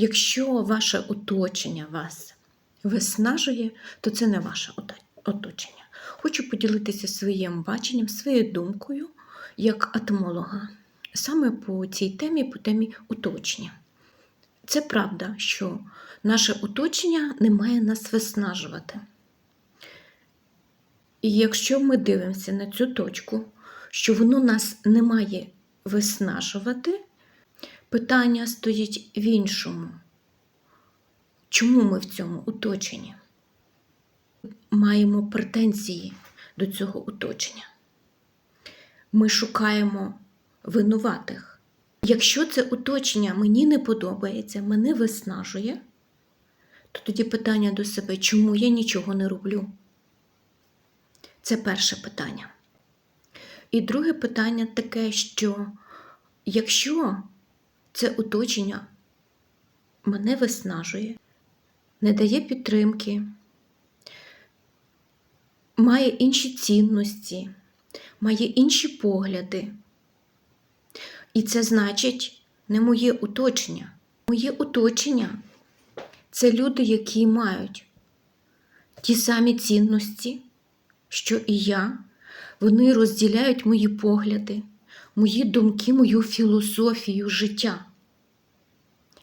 Якщо ваше оточення вас виснажує, то це не ваше оточення. Хочу поділитися своїм баченням, своєю думкою як атомолога, саме по цій темі, по темі оточення. Це правда, що наше оточення не має нас виснажувати. І якщо ми дивимося на цю точку, що воно нас не має виснажувати, питання стоїть в іншому. Чому ми в цьому оточенні? Маємо претензії до цього оточення. Ми шукаємо винуватих. Якщо це оточення мені не подобається, мене виснажує, то тоді питання до себе, чому я нічого не роблю? Це перше питання. І друге питання таке, що якщо це оточення мене виснажує, не дає підтримки, має інші цінності, має інші погляди. І це значить не моє оточення. Моє оточення це люди, які мають ті самі цінності, що і я. Вони розділяють мої погляди, мої думки, мою філософію життя.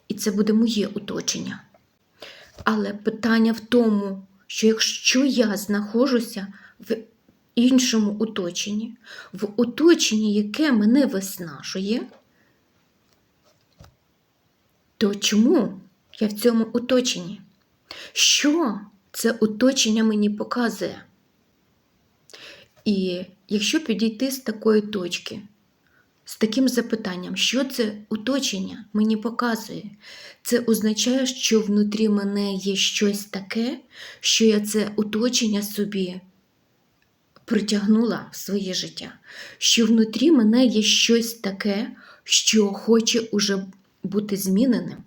І це буде моє оточення. Але питання в тому, що якщо я знаходжуся в іншому оточенні, в оточенні, яке мене виснажує, то чому я в цьому оточенні? Що це оточення мені показує? І якщо підійти з такої точки, з таким запитанням, що це оточення мені показує, це означає, що внутрі мене є щось таке, що я це оточення собі притягнула в своє життя, що внутрі мене є щось таке, що хоче уже бути зміненим.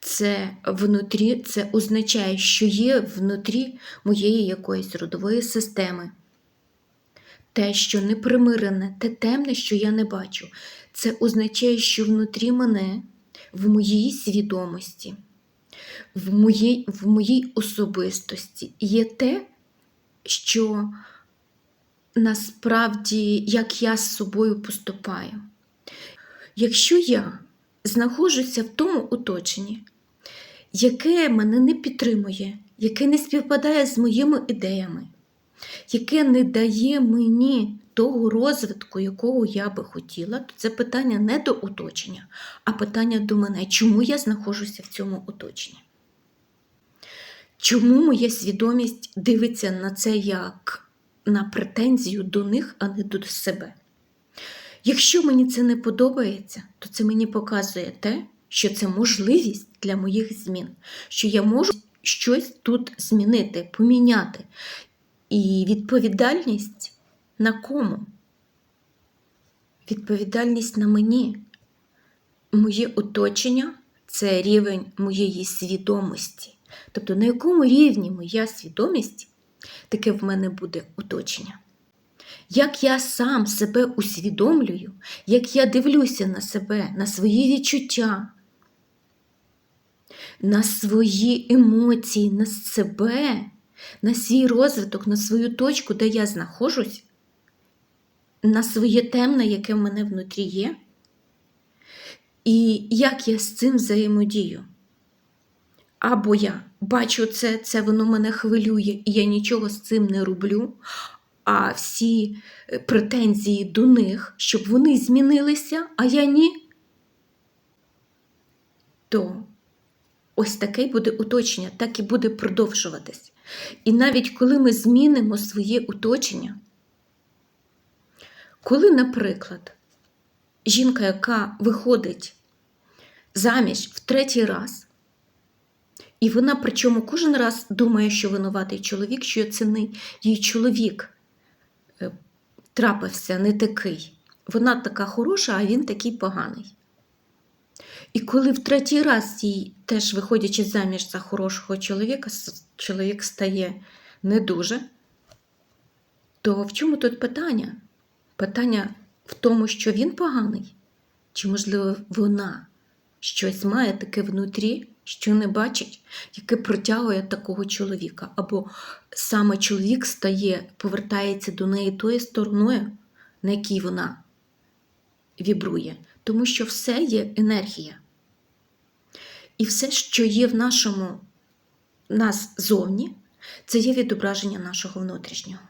Це внутрі, це означає, що є внутрі моєї якоїсь родової системи. Те, що не примирене, те темне, що я не бачу, це означає, що внутрі мене, в моїй свідомості, в моїй, в моїй особистості є те, що насправді як я з собою поступаю. Якщо я знаходжуся в тому оточенні, яке мене не підтримує, яке не співпадає з моїми ідеями, яке не дає мені того розвитку, якого я би хотіла, то це питання не до оточення, а питання до мене, чому я знаходжуся в цьому оточенні. Чому моя свідомість дивиться на це як на претензію до них, а не до себе? Якщо мені це не подобається, то це мені показує те, що це можливість для моїх змін, що я можу щось тут змінити, поміняти. І відповідальність на кому? Відповідальність на мені. Моє оточення це рівень моєї свідомості. Тобто, на якому рівні моя свідомість, таке в мене буде оточення. Як я сам себе усвідомлюю, як я дивлюся на себе, на свої відчуття, на свої емоції, на себе, на свій розвиток, на свою точку, де я знаходжусь, на своє темне, яке в мене внутрі є, і як я з цим взаємодію. Або я бачу це, це воно мене хвилює, і я нічого з цим не роблю. А всі е, претензії до них, щоб вони змінилися, а я ні. То ось таке буде оточення, так і буде продовжуватись. І навіть коли ми змінимо своє оточення, коли, наприклад, жінка, яка виходить заміж в третій раз, і вона причому кожен раз думає, що винуватий чоловік, що це її чоловік е, трапився не такий. Вона така хороша, а він такий поганий. І коли в третій раз їй, теж виходячи заміж за хорошого чоловіка, чоловік стає не дуже, то в чому тут питання? Питання в тому, що він поганий, чи, можливо, вона щось має таке внутрі, що не бачить, яке притягує такого чоловіка. Або саме чоловік стає, повертається до неї тою стороною, на якій вона вібрує. Тому що все є енергія. І все, що є в нашому нас зовні, це є відображення нашого внутрішнього.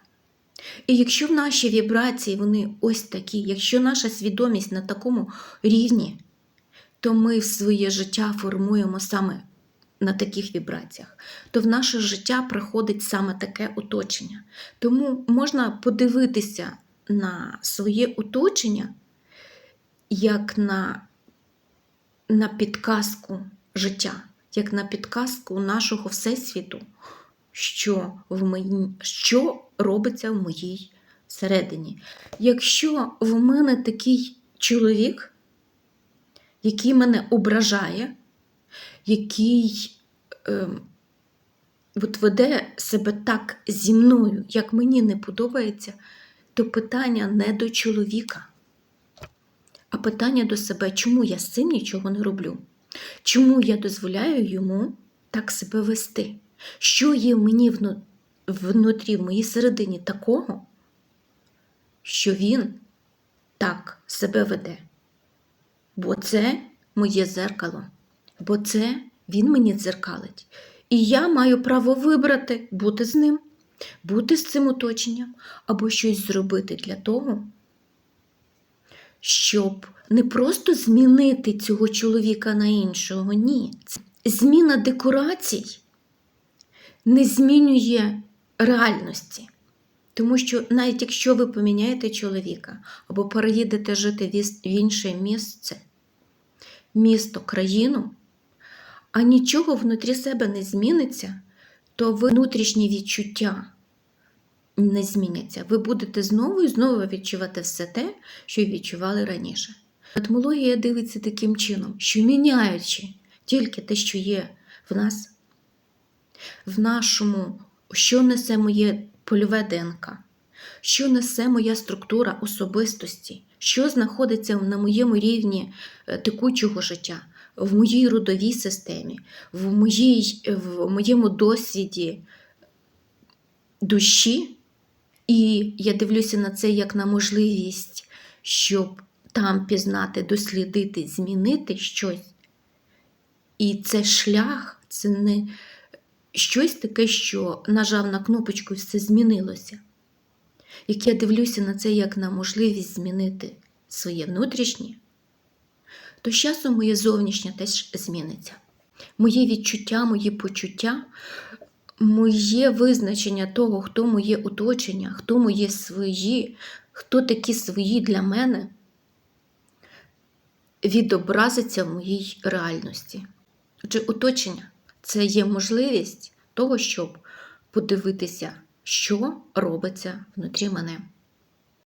І якщо в наші вібрації вони ось такі, якщо наша свідомість на такому рівні, то ми своє життя формуємо саме на таких вібраціях, то в наше життя приходить саме таке оточення. Тому можна подивитися на своє оточення як на, на підказку життя, як на підказку нашого всесвіту, що, в мені, що робиться в моїй всередині. Якщо в мене такий чоловік, який мене ображає, який е, от веде себе так зі мною, як мені не подобається, то питання не до чоловіка, а питання до себе, чому я з цим нічого не роблю? Чому я дозволяю йому так себе вести? Що є мені вну- внутрі, в моїй середині такого, що він так себе веде? Бо це моє зеркало, бо це він мені дзеркалить. І я маю право вибрати бути з ним, бути з цим оточенням або щось зробити для того, щоб не просто змінити цього чоловіка на іншого, ні. Зміна декорацій не змінює реальності. Тому що навіть якщо ви поміняєте чоловіка або переїдете жити в інше місце, місто, країну, а нічого внутрі себе не зміниться, то ви внутрішні відчуття не зміняться. Ви будете знову і знову відчувати все те, що відчували раніше. Етмологія дивиться таким чином, що міняючи тільки те, що є в нас, в нашому, що несе моє польове ДНК, що несе моя структура особистості, що знаходиться на моєму рівні е, текучого життя, в моїй родовій системі, в, моїй, в моєму досвіді душі. І я дивлюся на це як на можливість, щоб там пізнати, дослідити, змінити щось. І це шлях, це не щось таке, що нажав на кнопочку і все змінилося. Як я дивлюся на це як на можливість змінити своє внутрішнє, то з часом моє зовнішнє теж зміниться. Моє відчуття, мої почуття, моє визначення того, хто моє оточення, хто моє свої, хто такі свої для мене, відобразиться в моїй реальності. Отже, оточення це є можливість того, щоб подивитися, що робиться внутрі мене.